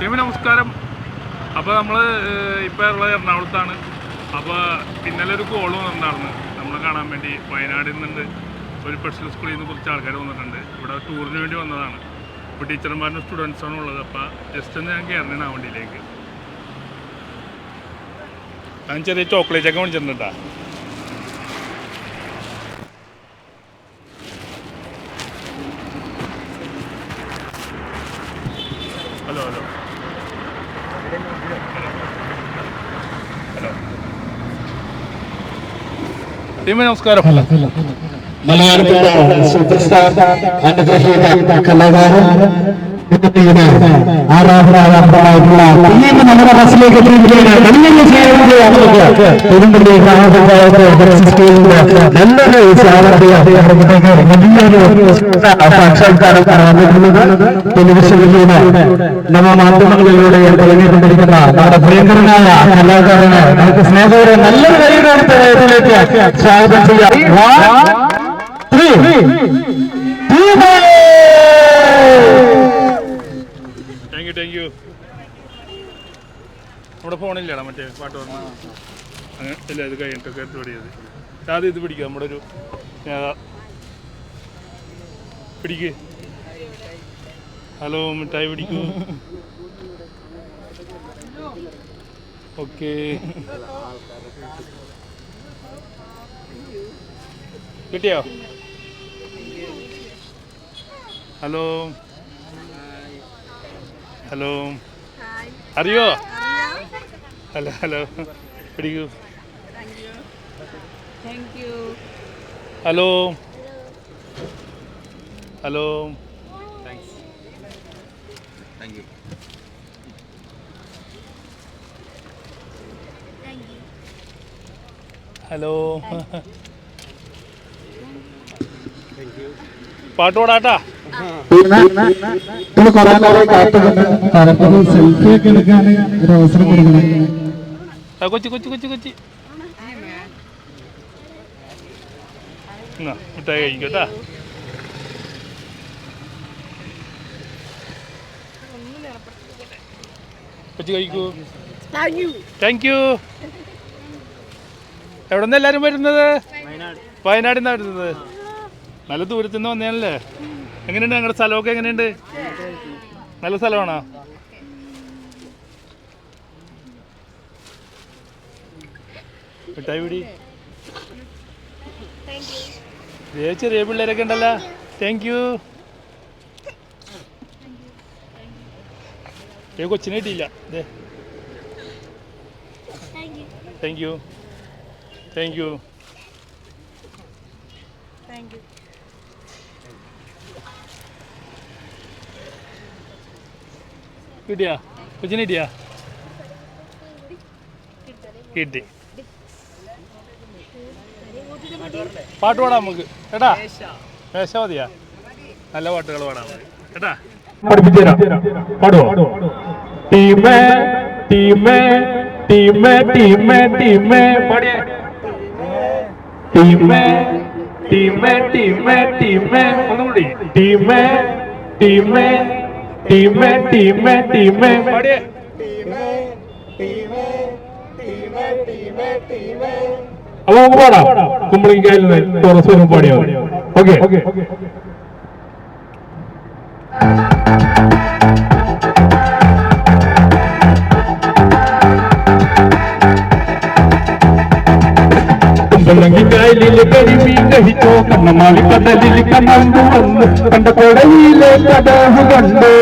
ടീമി നമസ്കാരം. അപ്പോൾ നമ്മൾ ഇപ്പോൾ ഉള്ളത് എറണാകുളത്താണ്. അപ്പോൾ ഇന്നലെ ഒരു കോൾ വന്നിട്ടുണ്ടായിരുന്നു. നമ്മൾ കാണാൻ വേണ്ടി വയനാടിൽ നിന്നുണ്ട്. ഒരു സ്പെഷ്യൽ സ്കൂളിൽ നിന്ന് കുറച്ച് ആൾക്കാർ വന്നിട്ടുണ്ട്. ഇവിടെ ടൂറിന് വേണ്ടി വന്നതാണ്. ഇപ്പോൾ ടീച്ചർമാരും സ്റ്റുഡൻസാണ് ഉള്ളത്. അപ്പോൾ ജസ്റ്റ് ഒന്ന് ഞാൻ കയറണേ ആ ഞാൻ ചെറിയ ചോക്ലേറ്റ് ഒക്കെ മേടിച്ചിട്ടുണ്ടാ ഹലോ ഹലോ ഹലോ ടീമേ നമസ്കാരം. മലയാളത്തിന്റെ സൂപ്പർ സ്റ്റാർ അനുഗ്രഹീത കലാകാരൻ. എന്നിട്ട് ഇത്. ആറാഹരാകാരമായിട്ടുള്ള ഇനിയും നമ്മുടെ ബസ്സിലേക്ക് നവമാധ്യമങ്ങളിലൂടെ തെളിഞ്ഞിട്ടുകൊണ്ടിരിക്കുന്ന കലാകാരന് നമുക്ക് സ്നേഹകരെ നല്ലൊരു സ്വാഗതം ചെയ്യാം. താങ്ക് യു താങ്ക് യു നമ്മുടെ ഫോണില്ലേടാ മറ്റേ പാട്ട് പറഞ്ഞു അങ്ങനെ ഇല്ല ഇത് കഴിഞ്ഞിട്ടൊക്കെ എടുത്ത് പിടിയത്. ആദ്യം ഇത് പിടിക്കുക നമ്മുടെ ഒരു പിടിക്ക്. ഹലോ മിഠായി പിടിക്കൂ. ഓക്കേ. കിട്ടിയോ? ഹലോ. ഹലോ അറിയോ ഹലോ ഹലോ പിടിക്കൂ. ഹലോ ഹലോ ഹലോ താങ്ക് പാടാട്ടാ ടീമേ, ഇത് കുറെ നേരം കാത്തുകൊണ്ട് തലപ്പൊരു സെൽഫി ഒക്കെ എടുക്കാൻ ഒരു അവസരം കൊടുക്കണം. കൊച്ചി കൊച്ചി കൊച്ചി കൊച്ചി. എന്നാ മിഠായി കഴിക്കട്ടാ. കൊച്ചി കഴിക്കൂ. Thank you. താങ്ക് യു എവിടെ നിന്ന് എല്ലാവരും വരുന്നത് വയനാടിന്നാ നിന്നാണ് വരുന്നത്? നല്ല ദൂരത്തു നിന്ന് വന്നേനല്ലേ എങ്ങനെയുണ്ട് ഞങ്ങളുടെ സ്ഥലമൊക്കെ എങ്ങനെയുണ്ട്? നല്ല സ്ഥലമാണോ? മിഠായി ചെറിയ പിള്ളേരൊക്കെ ഉണ്ടല്ലോ. താങ്ക് യു കൊച്ചിനെ കിട്ടിയില്ല. Thank you thank you thank you. കിട്ടിയാ? കൊച്ചിനെ കിട്ടിയാ? കിട്ടി. പാട്ട് പാടാം നമുക്ക്. കേട്ടാ? വേഷ മതിയാ? നല്ല പാട്ടുകൾ പാടാം കേട്ടാ? ടീമേ ടീമേ ടീമേ ടീമേ ടീമേ ടീമേ ടീമേ ടീമേ ടീമേ. ഒന്നുകൂടി ടീമേ ടീമേ ടീമേ ടീമേ ടീമേ. അപ്പൊ നമുക്ക് പാടാം. കുമ്പളങ്ങിക്കായിൽ നിന്ന് തുറസ് വരും ഓക്കെ ഓക്കെ. കുമ്പളങ്ങിക്കായലിൽ കരിമീൻ കഴിച്ചോ കണ്ണമാളി കടലിൽ കണ്ണു വന്നു കണ്ട കൊടയിലെ കടഹു കണ്ടു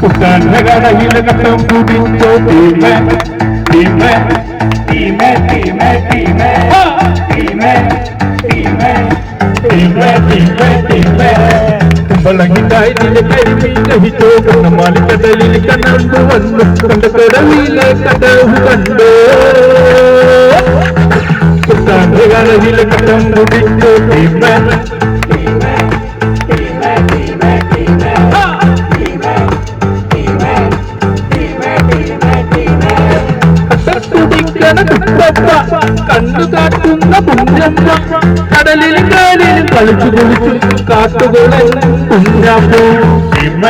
കുട്ടാന്റെ കടയിലെ കട്ടം കുടിച്ചോ ടീമേ ടീമേ ടീമേ ടീമേ ടീമേ ടീമേ ടീമേ ടീമേ ടീമേ ടീമേ കുമ്പളങ്ങിക്കായലിൽ കരിമീൻ കഴിച്ചോ കണ്ണമാളി കടലിൽ കണ്ണു വന്നു കണ്ട കൊടയിലെ കടഹു കണ്ടു കഥകളിൽ കടം പിടിച്ചു കണ്ണു കാട്ടുന്ന കുഞ്ഞമ്മ. കടലിൽ കാലിൽ കളിച്ചു കുളിച്ചു കാട്ടുകുളൻ കുഞ്ഞമ്മ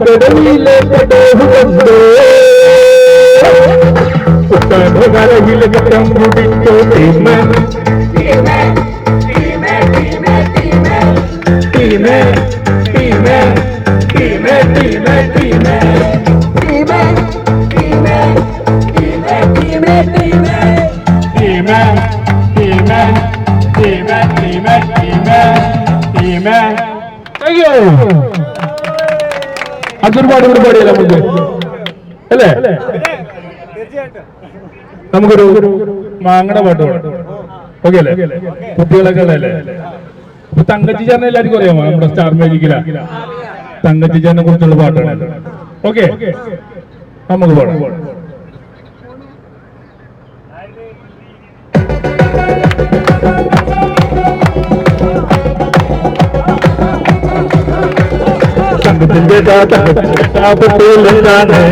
ಕಡಲಿಲೆ ಕಡೋಹು ಬಂದು ಉತ್ತಮ ಬರಹಿಲ ಗಟಂಬು ಬಿಟ್ಟು ತಿಮ್ಮ അതൊരു പാട് ഒരു പാടിയല്ല നമുക്ക്. അല്ലേ? നമുക്കൊരു മാങ്ങട പാട്ട് പാടാം. ഓക്കെ അല്ലേ? കുട്ടികളൊക്കെ ഉള്ളതല്ലേ? തങ്കച്ചി ചേർന്ന എല്ലാവർക്കും അറിയാമോ? നമ്മുടെ സ്റ്റാർ മാജിക്കില. തങ്കച്ചി ചേർനെ കുറിച്ചുള്ള പാട്ടാണ്. ഓക്കെ. നമുക്ക് പാടാം. दादा किताब पे लुटाने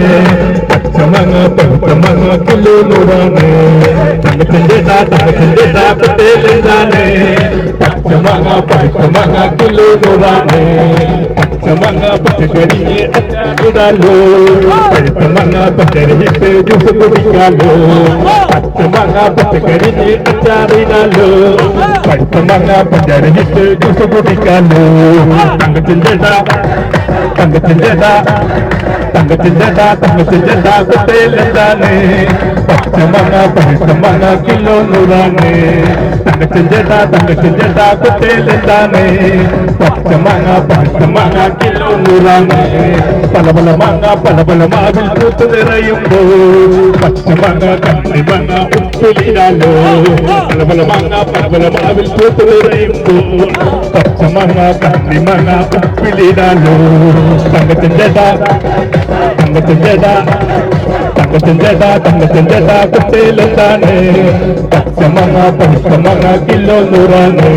चमंग पर चमंग किलो लुटाने चमकिले दादा किताब पे लुटाने चमंग पर चमंग किलो लुटाने चमंग पर करिए अच्छा लो चमंग पर करिए पे जूस गुड़िया लो चमंग पर करिए अच्छा लो चमंग पर करिए जूस गुड़िया लो चमकिले दादा தங்கத்தின் தங்கத்தின் தங்கத்தின் தங்கத்தின் தானே జమానా పహ జమానా కిలో నురానే తంగ చెంజడా తంగ చెంజడా కుతే లేదానే పహ జమానా పహ జమానా కిలో నురానే పలబల మంగా పలబల మావిల్ కూతుని రయుంబో పచ్చమంగా కచ్చిమంగా ఉప్పులిడాలో పలబల మంగా పలబల మావిల్ కూతుని రయుంబో పచ్చమంగా కచ్చిమంగా ఉప్పులిడాలో తంగ చెంజడా తంగ చెంజడా തങ്കച്ചൻ ചേട്ടാ തങ്കച്ചൻ ചേട്ടാ കുട്ടയിലെത്താണ് പച്ചമാങ്ങ പഴുത്തമാങ്ങ കിലോ നൂറാണ്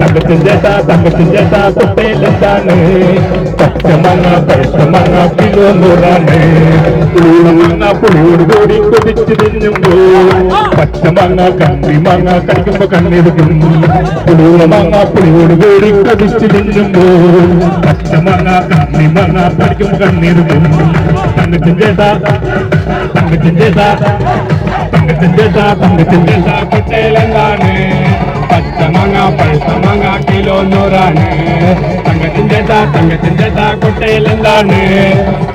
തങ്കച്ചൻ ചേട്ടാ തങ്കച്ചൻ ചേട്ടാ കുട്ടയിലെത്താണ് പച്ചമാങ്ങ പഴുത്തമാങ്ങ കിലോ നൂറാണ് പുളിയുണമാങ്ങ പുളിയോട് കൂടി കൊതിച്ചു തിന്നുമ്പോ പച്ചമാങ്ങ കണ്ണി മാങ്ങ കടിക്കുമ്പോ കണ്ണെടുക്കും പുളിയുണമാങ്ങ പുളിയോട് കൂടി കൊതിച്ചു തിന്നുമ്പോ പച്ചമാങ്ങ കണ്ണി മാങ്ങ പഠിക്കുമ്പോ കണ്ണെടുക്കും తమ్మి తిందేసా తమ్మి తిందేసా తమ్మి తిందేసా తమ్మి తిందేసా తెలంగాణ పచ్చమంగా పరిశ్రమంగా కిలో నూరానే. తంగ తిందేసా తంగ తిందేసా కొట్టేలంగానే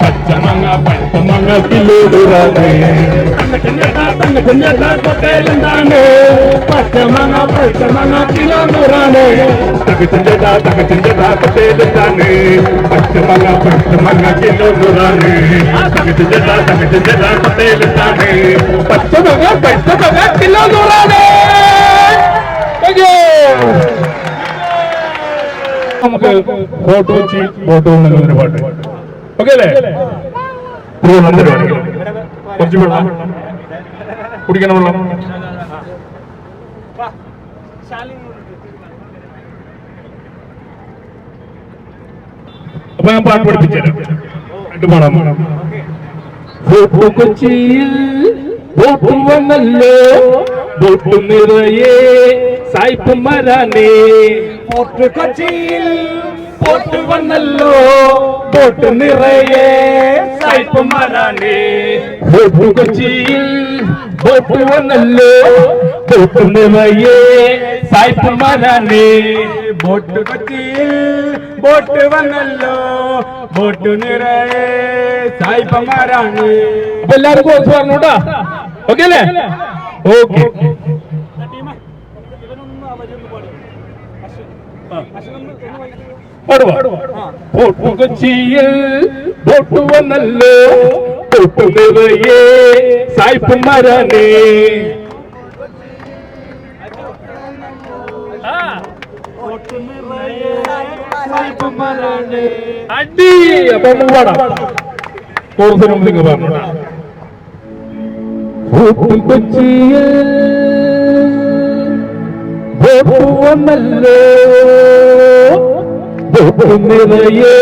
పచ్చమంగా పరిశ్రమంగా కిలో నూరానే. తంగ తిందే പട്ടേലുണ്ടാണ് പച്ചമങ്ങ പച്ചമങ്ങ കിലോ നൂറാണ്. തകച്ചിന്റെതാ തകച്ചിന്റെതാ പട്ടേലുണ്ടാണ് പച്ചമങ്ങ പച്ചമങ്ങ കിലോ നൂറാണ്. തകച്ചിന്റെതാ തകച്ചിന്റെതാ പട്ടേലുണ്ടാണ് പച്ചമങ്ങ പച്ചമങ്ങ കിലോ നൂറാണ്. നമുക്ക് ഫോട്ടോച്ചി ഫോട്ടോ എന്നൊരു പാട്ട്. ഓക്കെ അല്ലേ? തിരുവനന്തപുരം. കുറച്ച് വെള്ളം. കുടിക്കണം വെള്ളം. അപ്പൊ ഞാൻ പാട്ട് പഠിപ്പിച്ചുതരാം. രണ്ട് പാടാം. കൊച്ചിയിൽ ബോട്ട് വന്നല്ലോ. ബോട്ട് നിറയെ സായിപ്പ് മരാനേ പോട്ട് കൊച്ചിയിൽ പോട്ട് വന്നല്ലോ. ബോട്ട് നിറയെ സായിപ്പ് മരാനേ ഫോർട്ട് കൊച്ചിയിൽ ബോട്ട് വന്നല്ലോ ബോട്ട് വയ്യേ സായിപ്പന്മാരാണ്. ബോട്ട് കൊച്ചിയിൽ ബോട്ട് വന്നല്ലോ ബോട്ട് നിറയെ സായിപ്പന്മാരാണ്. അപ്പൊ എല്ലാവരും കോച്ച് പറഞ്ഞോട്ടാ ഓക്കെ അല്ലേ? ഓക്കെ. ഇവനൊന്ന് അവരൊന്ന് പാടും അശ്വൻ അശ്വൻ ഒന്ന് കൊച്ചിയിൽ ബോട്ട് വന്നല്ലോ. ബോട്ട് നിറയെ സായിപ്പന്മാരാണ് അടി. അപ്പൊ നമുക്ക് പാടാം. കോഴ്സിന് മുമ്പ് നിങ്ങൾ പറഞ്ഞോട്ടാ കൊച്ചിയിൽ ബോട്ട് വന്നല്ലോ. நிலையே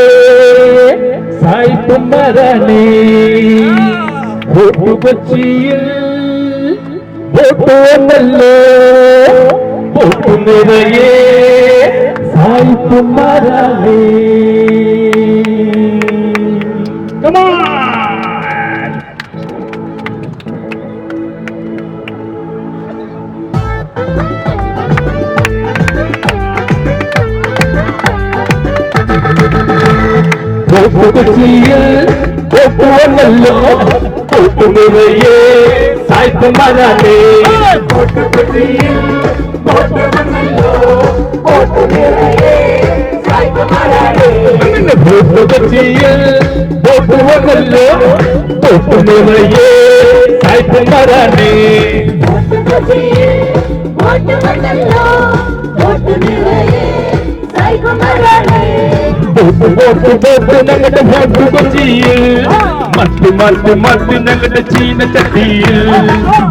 சாய்ப்பும் மரணே ஒரு பச்சியில் போட்டோமல்லோ போட்டு நிறையே சாய்ப்பும் மரணே கமான் புகழ்ச்சியில் போக்குவரல்லோ போட்டு நிறையே சாய்த்து மரமே. போட்டு புகழ்ச்சியில் போக்குவரல்லோ போட்டு நிறையே சாய்த்து மரமே. போட்டு போட்டு போட்டு நங்கட போட்டு கொச்சியில் மட்டு மட்டு மட்டு நங்கட சீன சட்டியில்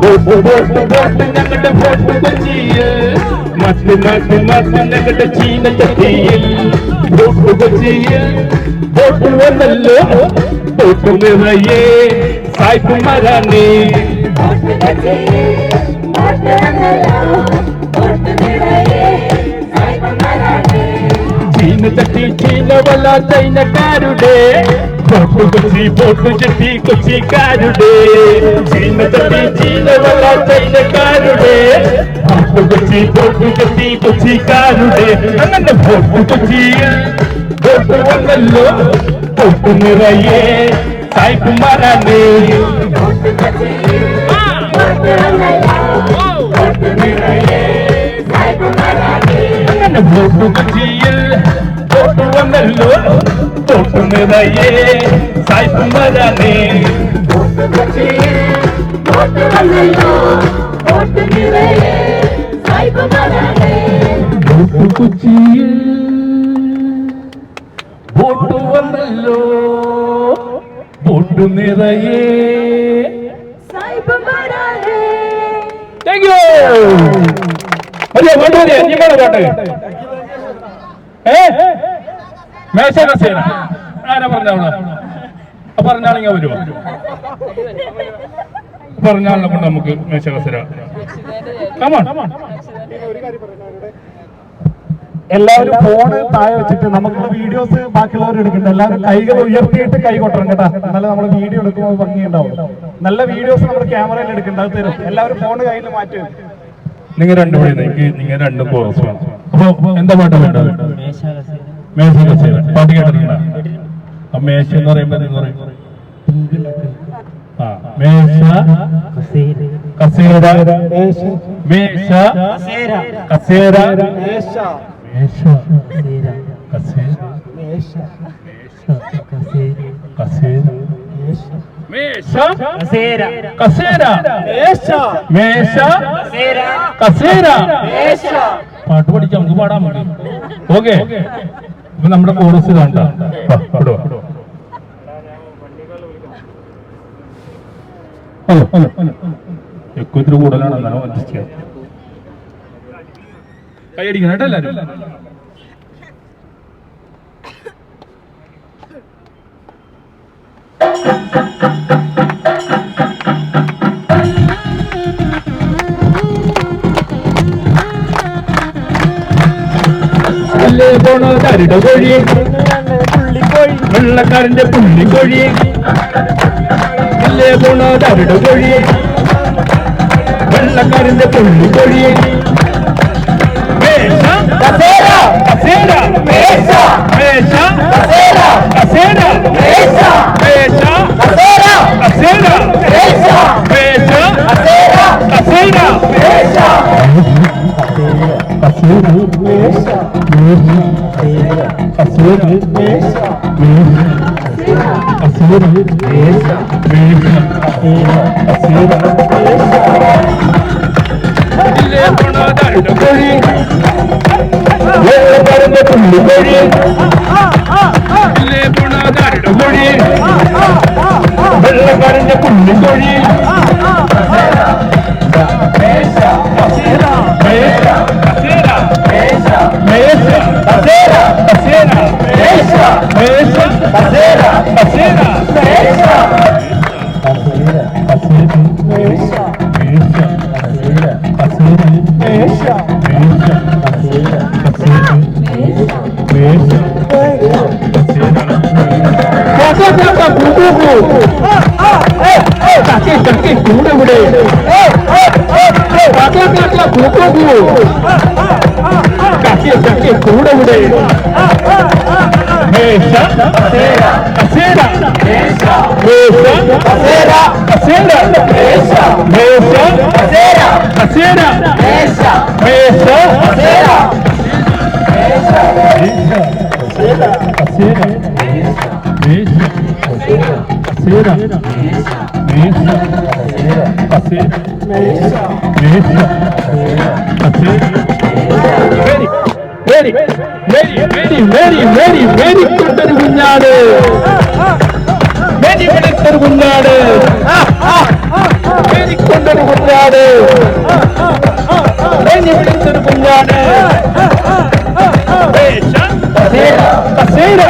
போட்டு போட்டு போட்டு நங்கட போட்டு கொச்சியில் மட்டு மட்டு மட்டு நங்கட சீன சட்டியில் വോട്ട് കൊച്ചിയിൽ മറ്റ് മറ്റ് മറ്റ് ഞങ്ങളുടെ ചീന ചട്ടിയിൽ വോട്ട് കൊച്ചിയിൽ വോട്ട് വന്നല്ലോ വോട്ട് നിറയെ സായിപ്പുമാരാണേ ചീന ചട്ടി ചീന വല്ല ചൈനക്കാരുടെ പോട്ടു കൊച്ചി പോട്ടു ചട്ടി കൊച്ചിക്കാരുടെ ചീന ചട്ടി ചീന വല്ല ചൈനക്കാരുടെ പോട്ടു കൊച്ചി പോട്ടു ചട്ടി കൊച്ചിക്കാരുടെ അങ്ങനെ പോട്ടു കൊച്ചിയിൽ പോട്ടു വന്നല്ലോ പോട്ടു നിറയെ സായിക്കുമാരാണ് അങ്ങനെ പോട്ടു കൊച്ചിയിൽ പോട്ടു വന്നല്ലോ പോട്ടു നിറയെ സായിക്കുമാരാണ് പോട്ടു കൊച്ചിയിൽ പോട്ടു വന്നല്ലോ പോട്ടു നിറയെ താങ്ക് യു മതിയോ പാട്ട് മതിയോ നീ പാട് പാട്ട് ഏ? മേശ കസേര. ആരാ പറഞ്ഞ അവിടെ പറഞ്ഞാണെങ്കിൽ വരുമോ പറഞ്ഞാളിനെ കൊണ്ട് നമുക്ക് മേശ കസേര. കമാൺ എല്ലാവരും ഫോണ് താഴെ വെച്ചിട്ട് നമുക്ക് വീഡിയോസ് ബാക്കിയുള്ളവർ എടുക്കണ്ട. എല്ലാവരും കൈകൾ ഉയർത്തിയിട്ട് കൈ കൊട്ടണം കേട്ടാ. എന്നാലും നമ്മൾ വീഡിയോ എടുക്കുമ്പോൾ ഭംഗിയുണ്ടാവും. നല്ല വീഡിയോസ് നമ്മൾ ക്യാമറയിൽ എടുക്കണ്ട. അത് തരും. എല്ലാവരും ഫോൺ കയ്യിൽ മാറ്റി. നിങ്ങൾ രണ്ടു പേര് എനിക്ക് നിങ്ങൾ രണ്ടും കോറസ് അപ്പൊ എന്താ പാട്ടാ വേണ്ടത് മേശ കസേര പാട്ട് കേട്ടിട്ടുണ്ടോ? ആ മേശ എന്ന് പറയുമ്പോ എന്താ പറയും? മേശ കസേര. മേശ കസേര. മേശ കസേര. കസേര. മേശ. കസേര. മേശ. കസേര. പാട്ട് പഠിക്കാം നമുക്ക് പാടാൻ മതി ഓക്കെ. ഇപ്പൊ നമ്മുടെ കോറസ് കണ്ട ഹലോ ഹലോ എക്കോത്തിന് കൂടുതലാണ് എന്നാലും അഡ്ജസ്റ്റ് ചെയ്യാം. കൈയടിക്കണം കേട്ടോ എല്ലാവരും. போன கருட கோழி வெள்ளக்காரன் புள்ளி கோழி உள்ளே போன கருட கோழி வெள்ளக்காரன் புள்ளி கோழி acera acera acera acera acera acera acera acera acera acera acera acera acera acera mecha, casera, mecha, casera, mecha, casera, mecha, casera, mecha, casera, mecha, അല്ലേ പോണ കരട് കോഴി. വെള്ളക്കാരന്റെ പുള്ളിക്കോഴി അല്ലേ പോണ കരട് കോഴി. വെള്ളക്കാരന്റെ പുള്ളിക്കോഴി മേശ കസേര കസേര മേശ മേശ കസേര കസേര മേശ മേശ കസേര കസേര മേശ മേശ കസേര കസേര മേശ കസേര മേശ കസേര മേശ കസേര മേശ കസേര ഇതിലെ പോണതാരുടെ കോഴി വെള്ളക്കാരന്റെ പുള്ളിക്കോഴി ഇതിലെ പോണതാരുടെ കോഴി വെള്ളക്കാരന്റെ പുള്ളിക്കോഴി മേശ കസേര മേശ കസേര മേശ മേശ കസേര കസേര മേശ മേശ കസേര കസേര മേശ കസേര കാക്കി കാക്കി കൂടെ ഇവിടെ കാക്ക കാക്ക കൂക്കോക്കൂ കാക്കി കാക്കി കൂടെ ഇവിടെ മേശ കസേര കസേര മേശ കസേര കസേര മേശ മേശ കസേര കസേര മേശ മേശ കസേര very very very very very very കൊണ്ടൊരു കുഞ്ഞാട് വെരി വെളുത്തൊരു കുഞ്ഞാട് വെരി കൊണ്ടൊരു കുഞ്ഞാട് വെരി വെളുത്തൊരു കുഞ്ഞാട് കസേര കസേര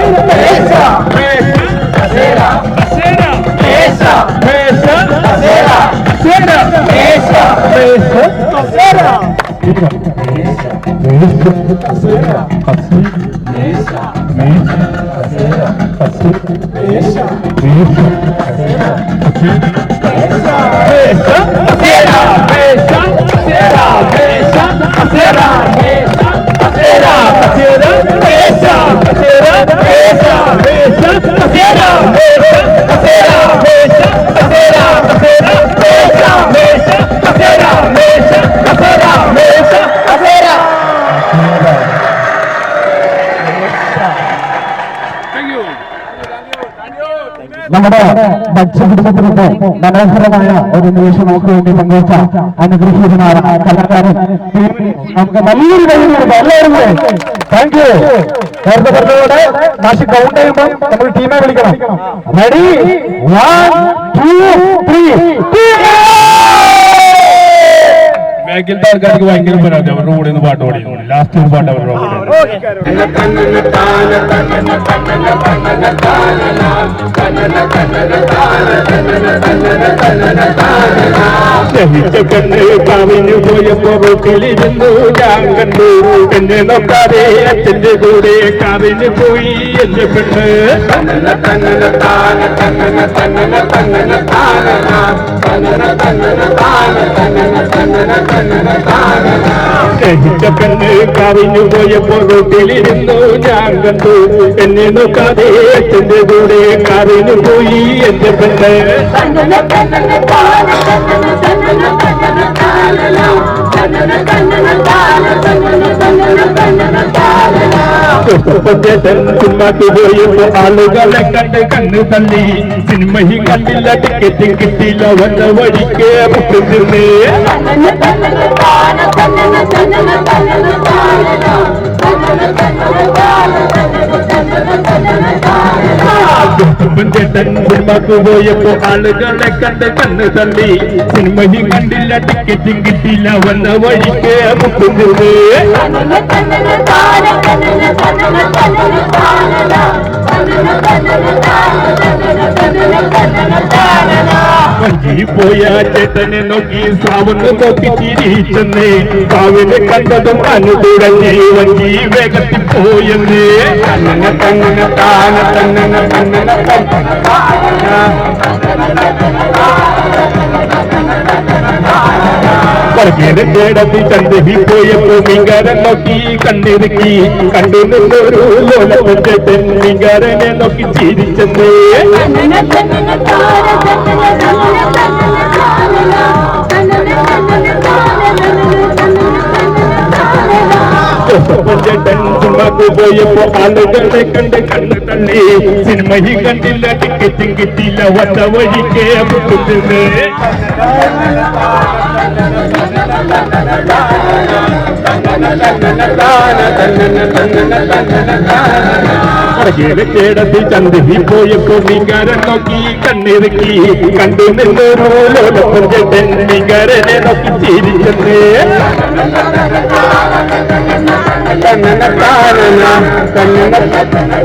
Cabeceira! Mesa, mesa, cabeceira, cabeceira, mesa, cabeceira, cabeceira, mesa, mesa, cabeceira, cabeceira, mesa, mesa, cabeceira, mesa, നമ്മുടെ ഭക്ഷ്യകുടുംബത്തിനൊപ്പം മനോഹരമായ ഒരു നിമിഷം നമുക്ക് വേണ്ടി പങ്കുവച്ച അനുഗ്രഹീതനായ കലാകാരൻ നമുക്ക് നല്ലൊരു കഴിവ് എല്ലാവരും താങ്ക് യു നേരത്തെ പറഞ്ഞതോടെ മാഷി കൗണ്ട് ചെയ്യുമ്പോൾ നമ്മൾ ടീമെ വിളിക്കണം. റെഡി വൺ ടു ത്രീ ബാക്കിലത്തെ ആൾക്കാർക്ക് ഭയങ്കര പരാതി അവരുടെ കൂടെ ഒന്ന് പാട്ട് പാടി. ലാസ്റ്റ് ഒരു പാട്ട് അവരുടെ കവിഞ്ഞു പോയപ്പോ ഞാൻ ദഹിച്ച പെണ്ണ് കവിഞ്ഞു പോയപ്പോൾ റോട്ടിലിരുന്നു ഞാൻ കണ്ടു എന്നെ നോക്കാതെ എന്റെ കൂടെ കവിഞ്ഞു പോയി എന്റെ പെണ്ണ് ചേട്ടൻ സിനിമക്ക് പോയപ്പോ ആളുകളെ കണ്ട് കണ്ണ് തള്ളി സിനിമയും കണ്ടില്ല ടിക്കറ്റ് കിട്ടിയില്ല വന്ന വഴിക്ക് മുട്ടുന്നേ ചേട്ടൻ സിനിമക്ക് പോയപ്പോ ആളുകളെ കണ്ട് കണ്ണ് തള്ളി സിനിമയും കണ്ടില്ല ടിക്കറ്റും കിട്ടിയില്ല വന്ന വഴിക്ക് മുട്ടുന്നേ വഞ്ചി പോയ ചേട്ടനെ നോക്കി സാവന്ന് നോക്കി ചിരിച്ചെന്നേ സാവിനെ കണ്ടതും അനുതുടഞ്ഞേ വഞ്ചി വേഗത്തിൽ പോയെന്നേ കണ്ണന കണ്ണന താന കണ്ണന കണ്ണന വർഗീയ ചേടത്തി ചന്ദ്രഹി പോയപ്പോ മിങ്കരൻ നോക്കി കണ്ണിറുക്കി കണ്ടു നിന്നൊരു ലോലപ്പൻ മിങ്കരനെ നോക്കി ചിരിച്ചെന്നേ. ചേട്ടൻ സിനിമക്ക് പോയപ്പോ ആളുകളെ കണ്ട് കണ്ണ് തള്ളി. സിനിമയും കണ്ടില്ല ടിക്കറ്റും കിട്ടില്ല വന്ന വഴിക്ക് മുട്ടുന്നത്. ചേടത്തി ചന്തി പോയ മീങ്കാരൻ നോക്കി കണ്ണിറുക്കി കണ്ടു നിന്നൊരു ലോലപ്പൻ ചേട്ടൻ മീങ്കാരനെ നോക്കി ചിരിച്ചെന്നേ. കണ്ണന താനന കണ്ണന കണ്ണന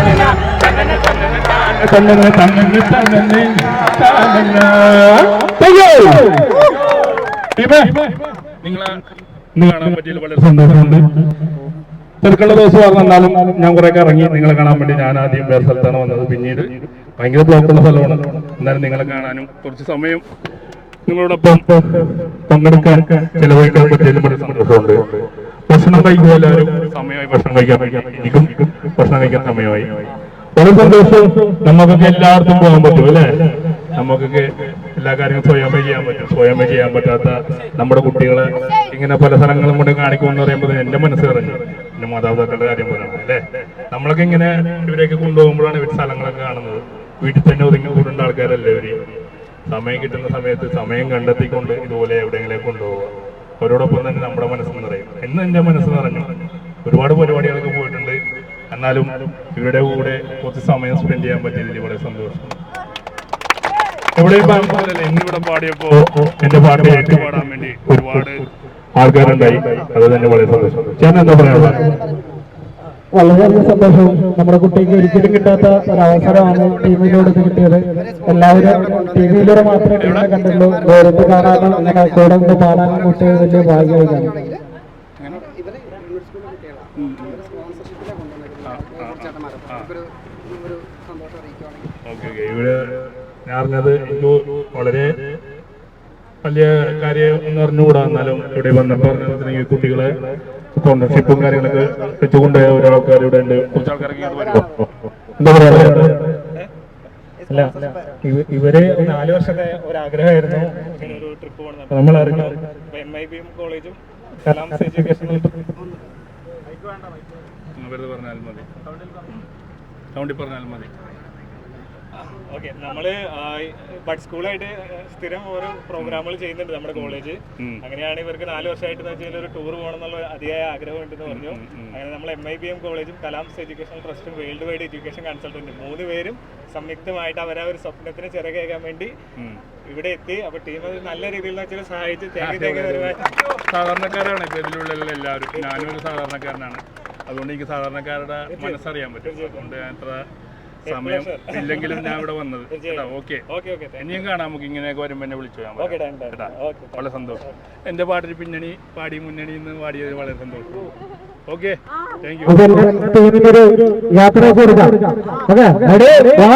തന്നെ തന്നെ തന്നെ നിങ്ങളെ കാണാൻ പറ്റിയതിൽ വളരെ തിരക്കുള്ള ദിവസമാണ് എന്നാലും ഞാൻ കുറെ ഇറങ്ങി നിങ്ങളെ കാണാൻ വേണ്ടി ഞാൻ ആദ്യം വേറെ സ്ഥലത്താണ് വന്നത്. പിന്നീട് ഭയങ്കര ബ്ലോക്കുള്ള സ്ഥലമാണ്. എന്നാലും നിങ്ങളെ കാണാനും കുറച്ച് സമയം നിങ്ങളോടൊപ്പം പങ്കെടുക്കാൻ ചെലവഴിക്കാൻ പറ്റിയതിൽ വളരെ സന്തോഷമുണ്ട്. ഭക്ഷണം കഴിക്കുക എല്ലാവരും സമയമായി ഭക്ഷണം കഴിക്കാൻ ഭക്ഷണം കഴിക്കാൻ സമയമായി. വളരെ സന്തോഷം നമുക്കൊക്കെ എല്ലായിടത്തും പോകാൻ പറ്റും അല്ലേ? നമുക്കൊക്കെ എല്ലാ കാര്യങ്ങളും സ്വയം ചെയ്യാൻ പറ്റും. സ്വയമേ ചെയ്യാൻ പറ്റാത്ത നമ്മുടെ കുട്ടികളെ ഇങ്ങനെ പല സ്ഥലങ്ങളും കൊണ്ട് കാണിക്കുമെന്ന് പറയുമ്പോൾ എന്റെ മനസ്സ് പറഞ്ഞു എന്റെ മാതാപിതാക്കളുടെ കാര്യം പറയണം അല്ലേ? നമ്മളൊക്കെ ഇങ്ങനെ ഇവരെയൊക്കെ കൊണ്ടുപോകുമ്പോഴാണ് ഇവർ സ്ഥലങ്ങളൊക്കെ കാണുന്നത്. വീട്ടിൽ തന്നെ ഒതുങ്ങി കൂടുന്ന ആൾക്കാരല്ലേ ഇവർ? സമയം കിട്ടുന്ന സമയത്ത് സമയം കണ്ടെത്തിക്കൊണ്ട് ഇതുപോലെ എവിടെയെങ്കിലും കൊണ്ടുപോകുക അവരോടൊപ്പം തന്നെ നമ്മുടെ മനസ്സിൽ നിറയും. എന്ന് എന്റെ മനസ്സ് നിറഞ്ഞു. ഒരുപാട് പരിപാടികളൊക്കെ പോയിട്ടുണ്ട്. എന്നാലും ഇവരുടെ കൂടെ കുറച്ച് സമയം സ്പെൻഡ് ചെയ്യാൻ പറ്റിയതിൽ വളരെ സന്തോഷം. എവിടെയും പാടില്ലേ ഇന്നിവിടെ പാടിയപ്പോ എന്റെ പാട്ട് ഏറ്റു പാടാൻ വേണ്ടി ഒരുപാട് ആൾക്കാരുണ്ടായി. അത് തന്നെ വളരെ സന്തോഷം. ചേട്ടൻ എന്താ പറയാനുള്ളത് വളരെയധികം സന്തോഷം. നമ്മുടെ കുട്ടിക്ക് ഒരിക്കലും കിട്ടാത്ത ഒരു അവസരമാണ് ടീമിലൂടെ കിട്ടിയത്. എല്ലാവരും ടിവിയിലൂടെ മാത്രമേ കണ്ടുള്ളൂ. കാണാനും അങ്ങനെ കൂടെ പാടാനും കുട്ടികൾ വലിയ ഭാഗ്യമായി കാണും ഇവരെ യൂണിറ്റ് സ്കൂളിലെ കുട്ടികളാണ് ഇവർ സ്പോൺസർഷിപ്പിലെ കൊണ്ടുവന്നത് ചേട്ടന്മാരെ ഇവർ ഒരു സന്തോഷം അറിയിക്കുവാണെങ്കിൽ ഓക്കെ ഓക്കെ ഇവിടെ ഞാൻ അറിഞ്ഞത് എനിക്ക് വളരെ വലിയ കാര്യം എന്ന് അറിഞ്ഞുകൂടാ എന്നാലും ഇവിടെ വന്നപ്പോൾ കുട്ടികളെ സ്പോൺസർഷിപ്പും കാര്യങ്ങളൊക്കെ വെച്ചുകൊണ്ടുപോയ ഒരാൾക്കാർ ഇവിടെ ഉണ്ട് കുറച്ച് ആൾക്കാരൊക്കെ എന്താ പറയാ അല്ല ഇവർ നാല് വർഷത്തെ ഒരാഗ്രഹമായിരുന്നു ഒരു ആഗ്രഹമായിരുന്നു പോകണം നമ്മൾ അറിഞ്ഞു എം ഐ ബി എം കോളേജും കലാം എഡ്യൂക്കേഷണൽ വെറുതെ പറഞ്ഞാലും മതി സൗണ്ടിൽ പറഞ്ഞാലും മതി ഓക്കെ നമ്മൾ ബഡ് സ്കൂളായിട്ട് സ്ഥിരം ഓരോ പ്രോഗ്രാമുകൾ ചെയ്യുന്നുണ്ട് നമ്മുടെ കോളേജ് അങ്ങനെയാണ് ഇവർക്ക് നാല് വർഷമായിട്ട് വെച്ചാൽ ഒരു ടൂർ പോകണം എന്നുള്ള അതിയായ ആഗ്രഹം ഉണ്ടെന്ന് പറഞ്ഞു. അങ്ങനെ നമ്മൾ എം ഐ ബി എം കോളേജും കലാംസ് എഡ്യൂക്കേഷണൽ ട്രസ്റ്റും വേൾഡ് വൈഡ് എഡ്യൂക്കേഷൻ കൺസൾട്ടന്റ് മൂന്ന് പേരും സംയുക്തമായിട്ട് അവരെ ഒരു സ്വപ്നത്തിന് ചിറകേകാൻ വേണ്ടി ഇവിടെ എത്തി. അപ്പൊ ടീം നല്ല രീതിയിൽ വെച്ചാൽ സഹായിച്ച് സാധാരണക്കാരാണ് ഇതിലുള്ള എല്ലാവരും. ഞാനും ഒരു സാധാരണക്കാരനാണ്. അതുകൊണ്ട് എനിക്ക് സാധാരണക്കാരുടെ മനസ്സറിയാൻ പറ്റും. അതുകൊണ്ട് ഞാൻ ഇത്ര സമയം ഇല്ലെങ്കിലും ഞാൻ ഇവിടെ വന്നത്. ഓക്കെ. ഇനിയും കാണാം നമുക്ക് ഇങ്ങനെയൊക്കെ വരുമ്പോൾ എന്നെ വിളിച്ചു കേട്ടാ. വളരെ സന്തോഷം. എന്റെ പാട്ടിന് പിന്നണി പാടി മുന്നണി എന്ന് പാടിയത് വളരെ സന്തോഷം. Okay thank you. ടീമിനൊരു യാത്ര കൊടുക്കാം. കൂടെ ഫോട്ടോ എടുക്കും.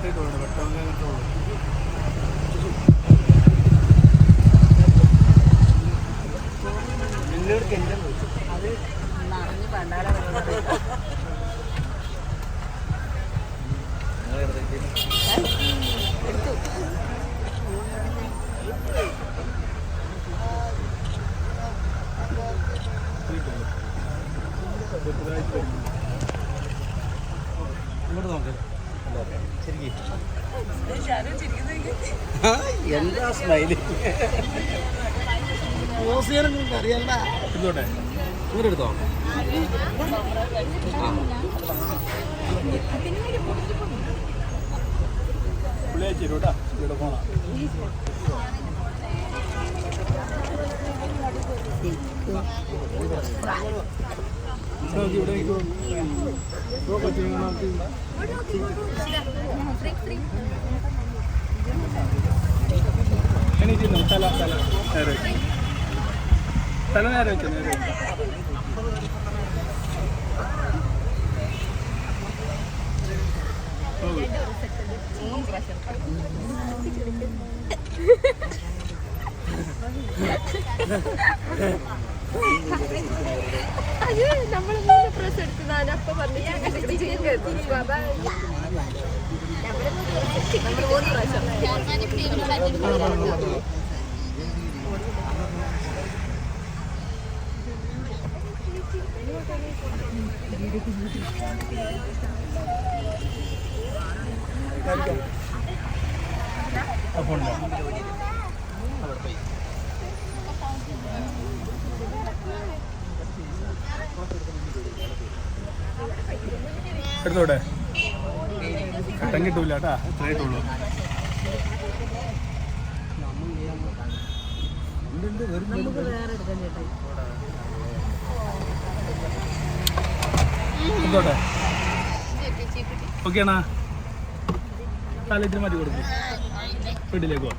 ഫോട്ടോ എടുക്കാം ഇങ്ങോട്ട് പിന്നെ എന്താ സ്മൈൽ അറിയാലോ. ഇതോട്ടെ ഇങ്ങോട്ട് എടുത്തോ തല തല നേരെ. തല നേരെ വെച്ചോ നേരെ വെച്ചോ. അത് നമ്മൾ മൂന്ന് പ്രസ് എടുത്തതാണ്. അപ്പൊ പറഞ്ഞു നമ്മൾ മൂന്ന് പ്രാവശ്യം ആ ഫോണിലാ. എടുത്തോടെ? ഘട്ടം കിട്ടൂല കേട്ടാ ഇത്രയായിട്ടുള്ളൂ നമുക്ക് വേറെ ഓക്കെ ആണാ തല മാറ്റി കൊടുക്കും. വീട്ടിലേക്ക് പോവാം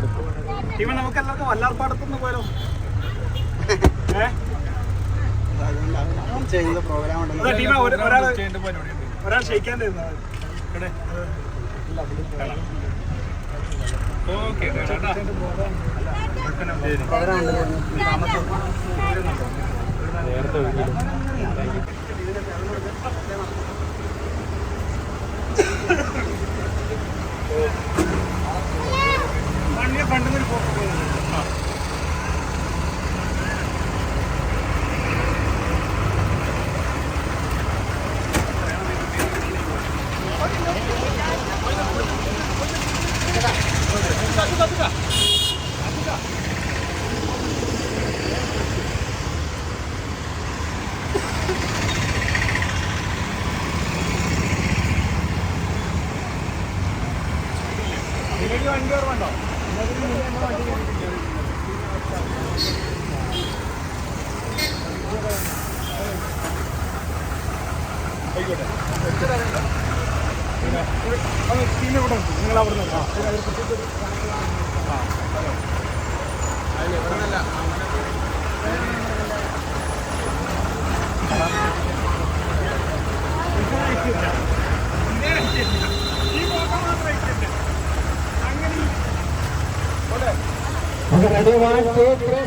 പോയിക്കോട്ടെ ഇവ നമുക്ക് എല്ലാവർക്കും വല്ലാർപ്പാടത്തുനിന്ന് പോയാലോ? ചെയ്യുന്ന പ്രോഗ്രാം അതാ ഉണ്ടല്ലോ ടീമ ഒരു- ഒരാൾ ചെയ്യേണ്ട പരിപാടിയുണ്ട് ഒരാൾ ക്ഷയിക്കാൻ തരുന്നത് ഇവിടെ ഓക്കെ धन्यवाद देख